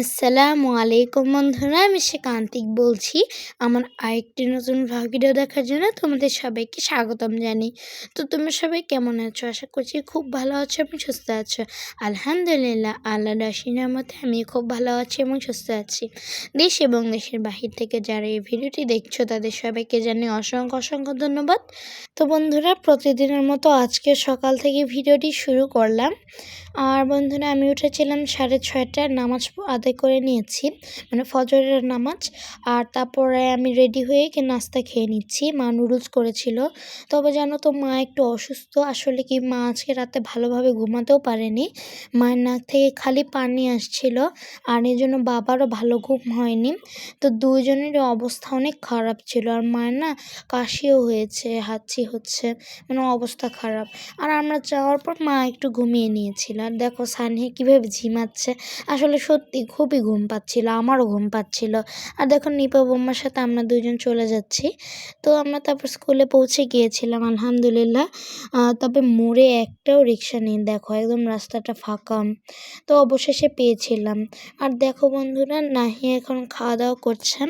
আসসালামু আলাইকুম বন্ধুরা, আমি সে কান্তিক বলছি। আমার আরেকটি নতুন ভিডিও দেখার জন্য তোমাদের সবাইকে স্বাগতম জানি তো তোমরা সবাই কেমন আছো? আশা করছি খুব ভালো আছো এবং সুস্থ আছো। আলহামদুলিল্লাহ আল্লাহ ডাসিনার মতে আমি খুব ভালো আছি এবং সুস্থ আছি। দেশ এবং দেশের বাহির থেকে যারা এই ভিডিওটি দেখছ, তাদের সবাইকে জানি অসংখ্য অসংখ্য ধন্যবাদ। তো বন্ধুরা, প্রতিদিনের মতো আজকে সকাল থেকে ভিডিওটি শুরু করলাম। আর বন্ধুরা, আমি উঠেছিলাম সাড়ে ছয়টায় নামাজ আদায় করে নিয়েছি মানে ফজরের নামাজ। আর তারপরে আমি রেডি হয়ে কি নাস্তা খেয়ে নিচ্ছি। মা নুডলস করেছিল। তবে জানো তো, মা একটু অসুস্থ। আসলে কি, মা আজকে রাতে ভালোভাবে ঘুমাতেও পারেনি। মায়ের নাক থেকে খালি পানি আসছিল। আর এই জন্য বাবারও ভালো ঘুম হয়নি। তো দুজনেরই অবস্থা অনেক খারাপ ছিল। আর মায়ের না কাশিও হয়েছে, হাঁচি হচ্ছে মানে অবস্থা খারাপ। আর আমরা যাওয়ার পর মা একটু ঘুমিয়ে নিয়েছিল। আর দেখো, সানহি কীভাবে ঝিমাচ্ছে। আসলে সত্যি খুবই ঘুম পাচ্ছিল, আমারও ঘুম পাচ্ছিল। আর দেখো, নিপা বোম্মার সাথে আমরা দুজন চলে যাচ্ছি। তো আমরা তারপর স্কুলে পৌঁছে গিয়েছিলাম, আলহামদুলিল্লাহ। তবে মোড়ে একটাও রিক্সা নেই, দেখো, একদম রাস্তাটা ফাঁকা। তো অবশেষে পেয়েছিলাম। আর দেখো বন্ধুরা, নাহি এখন খাওয়া দাওয়া করছে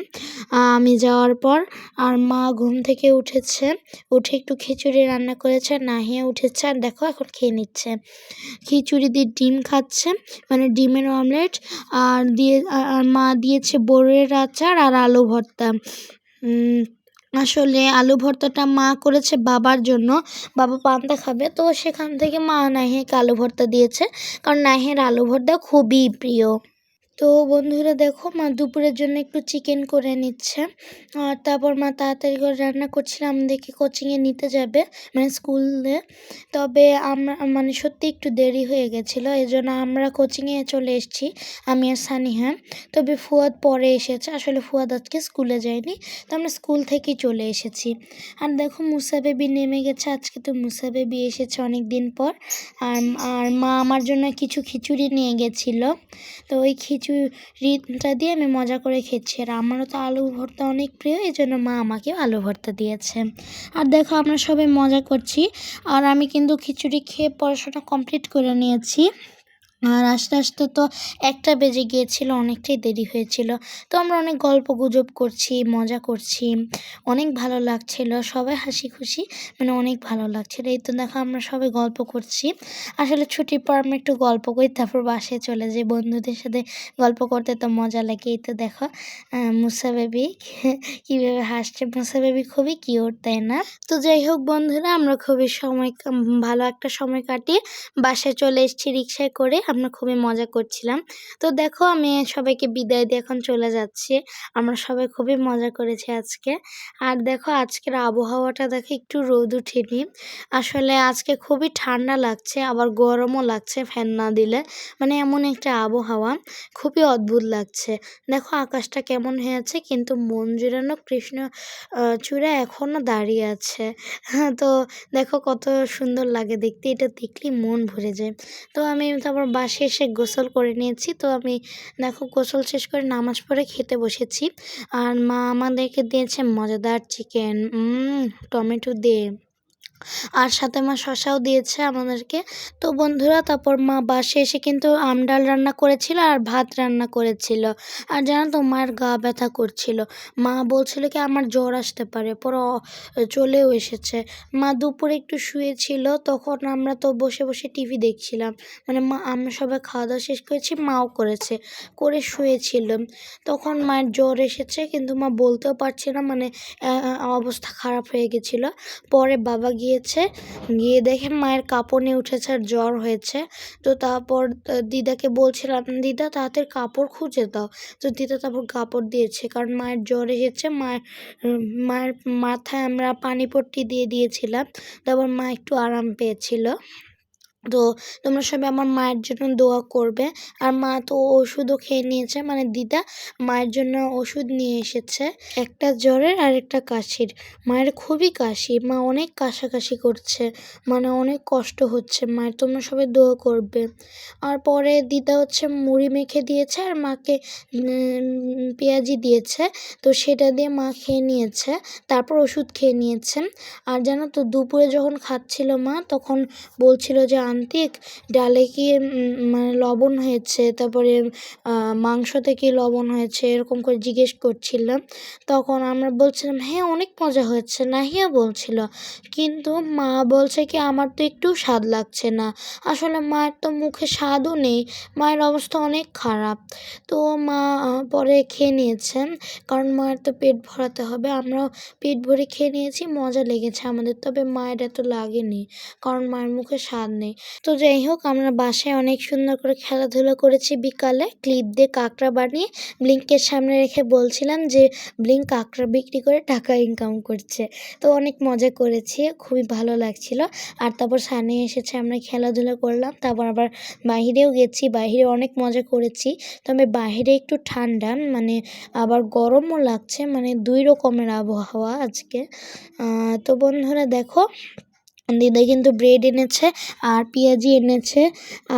আমি যাওয়ার পর আর মা ঘুম থেকে উঠেছে। উঠে একটু খিচুড়ি রান্না করেছে নাহিয়া উঠেছে। আর দেখো, এখন খেয়ে নিচ্ছে। খিচুড়ি দিয়ে ডিম খাচ্ছে মানে ডিমের অমলেট আর দিয়ে, আর মা দিয়েছে বোরের আচার আর আলু ভর্তা। আসলে আলু ভর্তাটা মা করেছে বাবার জন্য। বাবা পান্তা খাবে, তো সেখান থেকে মা নাহেক আলু ভর্তা দিয়েছে। কারণ নাহের আলু ভর্তা খুবই প্রিয়। তো বন্ধুরা দেখো, মা দুপুরের জন্য একটু চিকেন করে নিচ্ছে। আর তারপর মা তাড়াতাড়ি করে রান্না করছিলাম আমাদেরকে কোচিংয়ে নিতে যাবে মানে স্কুলে তবে আমরা মানে সত্যি একটু দেরি হয়ে গেছিল এই জন্য আমরা কোচিংয়ে চলে এসেছি, আমি আর সানিহা। তবে ফুয়াদ পরে এসেছে, আসলে ফুয়াদ আজকে স্কুলে যায়নি, তো আমরা স্কুল থেকেই চলে এসেছি। আর দেখো, মুসা বেবি নেমে গেছে, আজকে তো মুসা বেবি এসেছে অনেক দিন পর। আর আর মা আমার জন্য কিছু খিচুড়ি নিয়ে গেছিল, তো ওই খিচুড়ি খিচুড়িটা দিয়ে আমি মজা করে খেয়েছি। আর আমারও তো আলু ভর্তা অনেক প্রিয় এই জন্য মা আমাকেও আলু ভর্তা দিয়েছে। আর দেখো, আমরা সবাই মজা করছি। আর আমি কিন্তু খিচুড়ি খেয়ে পড়াশোনা কমপ্লিট করে নিয়েছি। আর আস্তে আস্তে তো একটা বেজে গিয়েছিল, অনেকটাই দেরি হয়েছিল। তো আমরা অনেক গল্প গুজব করছি, মজা করছি, অনেক ভালো লাগছিল, সবাই হাসি খুশি মানে অনেক ভালো লাগছিল। এই তো দেখো আমরা সবাই গল্প করছি। আসলে ছুটির পর আমরা একটু গল্প করি, তারপর বাসে চলে যাই। বন্ধুদের সাথে গল্প করতে তো মজা লাগে। এই তো দেখো মুসা বেবি কীভাবে হাসছে। মুসা বেবি খুবই কিউট, তাই না? তো যাই হোক বন্ধুরা, আমরা খুবই সময়, ভালো একটা সময় কাটিয়ে বাসায় চলে এসেছি রিক্সায় করে। আমরা খুবই মজা করছিলাম। তো দেখো, আমি সবাইকে বিদায় দিয়ে এখন চলে যাচ্ছি। আমরা সবাই খুবই মজা করেছি আজকে। আর দেখো, আজকের আবহাওয়াটা দেখো, একটু রোদ উঠেনি। আসলে আজকে খুবই ঠান্ডা লাগছে, আবার গরমও লাগছে ফ্যান না দিলে। মানে এমন একটা আবহাওয়া, খুবই অদ্ভুত লাগছে। দেখো, আকাশটা কেমন হয়েছে, কিন্তু মন কৃষ্ণ চূড়া এখনও দাঁড়িয়ে আছে। তো দেখো, কত সুন্দর লাগে দেখতে, এটা দেখলেই মন ভরে যায়। তো আমি তারপর বাসে এসে গোসল করে নিয়েছি। তো আমি দেখো গোসল শেষ করে নামাজ পড়ে খেতে বসেছি। আর মা আমাদেরকে দিয়েছে মজাদার চিকেন টমেটো দিয়ে। আর সাথে মা শশাও দিয়েছে আমাদেরকে। তো বন্ধুরা, তারপর মা বাসে এসে কিন্তু আম ডাল রান্না করেছিল আর ভাত রান্না করেছিল। আর জানো তো, মায়ের গা ব্যথা করছিল। মা বলছিল কি, আমার জ্বর আসতে পারে। পরে চলেও এসেছে। মা দুপুরে একটু শুয়েছিল, তখন আমরা তো বসে বসে টিভি দেখছিলাম। মানে মা, আমরা সবাই খাওয়া দাওয়া শেষ করেছি, মাও করেছে, করে শুয়েছিল। তখন মায়ের জ্বর এসেছে, কিন্তু মা বলতেও পারছে না মানে অবস্থা খারাপ হয়ে গেছিল। পরে বাবা গিয়ে গিয়েছে। গিয়ে দেখে মায়ের কাঁপনে উঠেছে আর জ্বর হয়েছে। তো তারপর দিদাকে বলছিলাম, দিদা, তাড়াতাড়ি কাপড় খুঁজে দাও। তো দিদা তারপর কাপড় দিয়েছে, কারণ মায়ের জ্বর এসেছে। মায়ের মায়ের মাথায় আমরা পানি পট্টি দিয়ে দিয়েছিলাম। তারপর মা একটু আরাম পেয়েছিল। তো তোমরা সবাই আমার মায়ের জন্য দোয়া করবে। আর মা তো ওষুধও খেয়ে নিয়েছে মানে দিদা মায়ের জন্য ওষুধ নিয়ে এসেছে। একটা জ্বরের আর একটা কাশির। মায়ের খুবই কাশি, মা অনেক কাশাকাশি করছে মানে অনেক কষ্ট হচ্ছে। মায়ের তোমরা সবাই দোয়া করবে। আর পরে দিদা হচ্ছে মুড়ি মেখে দিয়েছে আর মাকে পেঁয়াজি দিয়েছে। তো সেটা দিয়ে মা খেয়ে নিয়েছে, তারপর ওষুধ খেয়ে নিয়েছে। আর জানো তো, দুপুরে যখন খাচ্ছিল মা, তখন বলছিল যে প্রান্তিক ডালে কি মানে লবণ হয়েছে, তারপরে মাংসতে কি লবণ হয়েছে, এরকম করে জিজ্ঞেস করছিলাম। তখন আমরা বলছিলাম হ্যাঁ অনেক মজা হয়েছে। নাহিয়া বলছিল, কিন্তু মা বলছে কি, আমার তো একটু স্বাদ লাগছে না। আসলে মায়ের তো মুখে স্বাদও নেই, মায়ের অবস্থা অনেক খারাপ। তো মা পরে খেয়ে নিয়েছেন, কারণ মায়ের তো পেট ভরাতে হবে। আমরাও পেট ভরে খেয়ে নিয়েছি, মজা লেগেছে আমাদের, তবে মায়ের এত লাগেনি, কারণ মায়ের মুখে স্বাদ নেই। তো যাই হোক আমরা বাসায় অনেক সুন্দর করে খেলাধুলা করেছি বিকালে। ক্লিপ দিয়ে কাঁকড়া বানিয়ে ব্লিঙ্কের সামনে রেখে বলছিলাম যে, ব্লিঙ্ক কাঁকড়া বিক্রি করে টাকা ইনকাম করছে। তো অনেক মজা করেছি, খুবই ভালো লাগছিল। আর তারপর সানে এসেছে, আমরা খেলাধুলা করলাম। তারপর আবার বাহিরেও গেছি, বাহিরে অনেক মজা করেছি। তবে বাহিরে একটু ঠান্ডা মানে আবার গরমও লাগছে মানে দুই রকমের আবহাওয়া আজকে। তো বন্ধুরা দেখো দিদা কিন্তু ব্রেড এনেছে আর পেঁয়াজি এনেছে।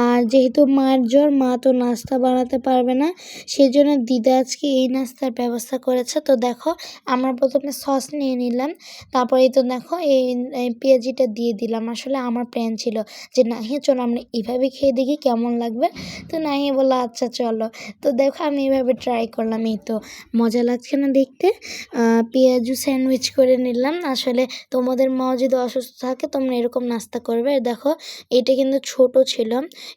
আর যেহেতু মার জ্বর, মা তো নাস্তা বানাতে পারবে না সেই জন্য দিদা আজকে এই নাস্তার ব্যবস্থা করেছে। তো দেখো, আমরা প্রথমে সস নিয়ে নিলাম, তারপরেই তো দেখো এই পেঁয়াজিটা দিয়ে দিলাম। আসলে আমার প্ল্যান ছিল যে, নাহিয়ে, চলো আমরা এইভাবে খেয়ে দেখি কেমন লাগবে? তো নাহিয়ে বলল আচ্ছা চলো। তো দেখো, আমি এইভাবে ট্রাই করলাম। এই তো, মজা লাগছে না দেখতে? পেঁয়াজু স্যান্ডউইচ করে নিলাম। আসলে তোমাদের মাও যদি অসুস্থ থাকে তোমরা এরকম নাস্তা করবে। দেখো, এটা কিন্তু ছোট ছিল।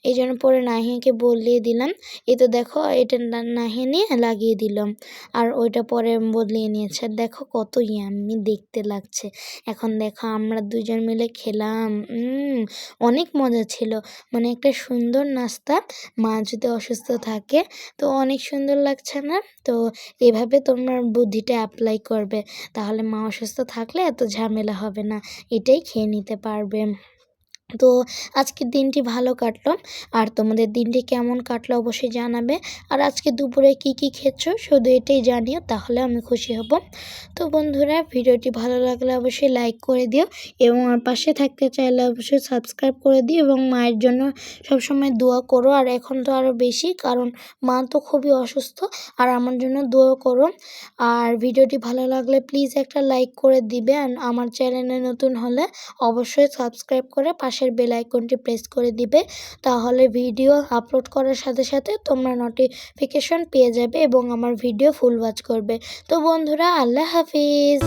এই জন্য পরে নাহিয়াকে বলিয়ে দিলাম। এই তো দেখো, এটা নাহিয়ে নিয়ে লাগিয়ে দিলাম। আর ওইটা পরে বদলিয়ে নিয়েছে। আর দেখো কত ইয়াম্মি দেখতে লাগছে। এখন দেখো, আমরা দুজন মিলে খেলাম। অনেক মজা ছিল। মানে একটা সুন্দর নাস্তা। মা যদি অসুস্থ থাকে, তো অনেক সুন্দর লাগছে না? তো এভাবে তোমরা বুদ্ধিটা অ্যাপ্লাই করবে। তাহলে মা অসুস্থ থাকলে এত ঝামেলা হবে না। এটাই খেয়ে নিতে পারবে। তো আজকের দিনটি ভালো কাটলো। আর তোমাদের দিনটি কেমন কাটলো অবশ্যই জানাবে। আর আজকে দুপুরে কি কি খেয়েছো শুধু এটাই জানিও, তাহলে আমি খুশি হব। তো বন্ধুরা, ভিডিওটি ভালো লাগলে অবশ্যই লাইক করে দিও এবং আমার পাশে থাকতে চাইলে অবশ্যই সাবস্ক্রাইব করে দিও এবং মায়ের জন্য সবসময় দোয়া করো। আর এখন তো আরও বেশি, কারণ মা তো খুবই অসুস্থ, আর আমার জন্য দোয়া করো। আর ভিডিওটি ভালো লাগলে প্লিজ একটা লাইক করে দিবে। আর আমার চ্যানেলে নতুন হলে অবশ্যই সাবস্ক্রাইব করে পাশে পাশের বেল আইকনটি প্রেস করে দিবে, তাহলে ভিডিও আপলোড করার সাথে সাথে তোমরা নোটিফিকেশন পেয়ে যাবে এবং আমার ভিডিও ফুল ওয়াচ করবে। তো বন্ধুরা, আল্লাহ হাফিজ!